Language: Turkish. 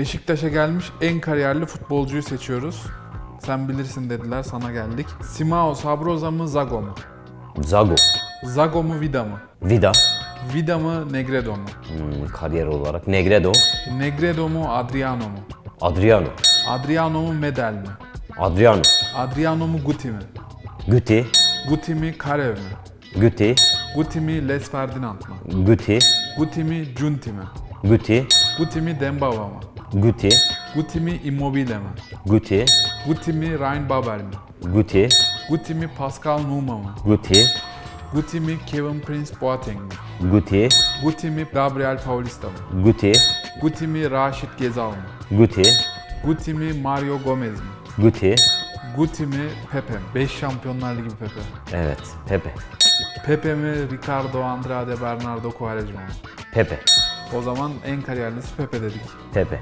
Beşiktaş'a gelmiş en kariyerli futbolcuyu seçiyoruz. Sen bilirsin dediler, sana geldik. Simao Sabroza mı, Zago mu? Zago. Zago mu, Vida mı? Vida. Vida mı, Negredo mu? Hmm, kariyer olarak. Negredo. Negredo mu, Adriano mu? Adriano. Adriano mu, Medel mi? Adriano. Adriano mu, Guti mi? Guti. Guti mi, Karev mi? Guti. Guti mi, Les Ferdinand mı? Guti. Guti mi, Junti mi? Guti. Guti mi, Dembaba mı? Guti. Guti mi, Immobile mi? Guti. Guti mi, Ryan Babel mi? Guti. Guti mi, Pascal Numa mı? Guti. Guti mi, Kevin Prince Boateng mi? Guti. Guti mi, Gabriel Paulista mı? Guti. Guti mi, Raşit Gezal mı? Guti. Guti mi, Mario Gomez mi? Guti. Guti mi, Pepe mi? 5 Şampiyonlar Ligi Pepe. Evet. Pepe. Pepe mi, Ricardo, Andrade, Bernardo, Quaresma mı? Pepe. O zaman en kariyerlisi Pepe dedik. Pepe.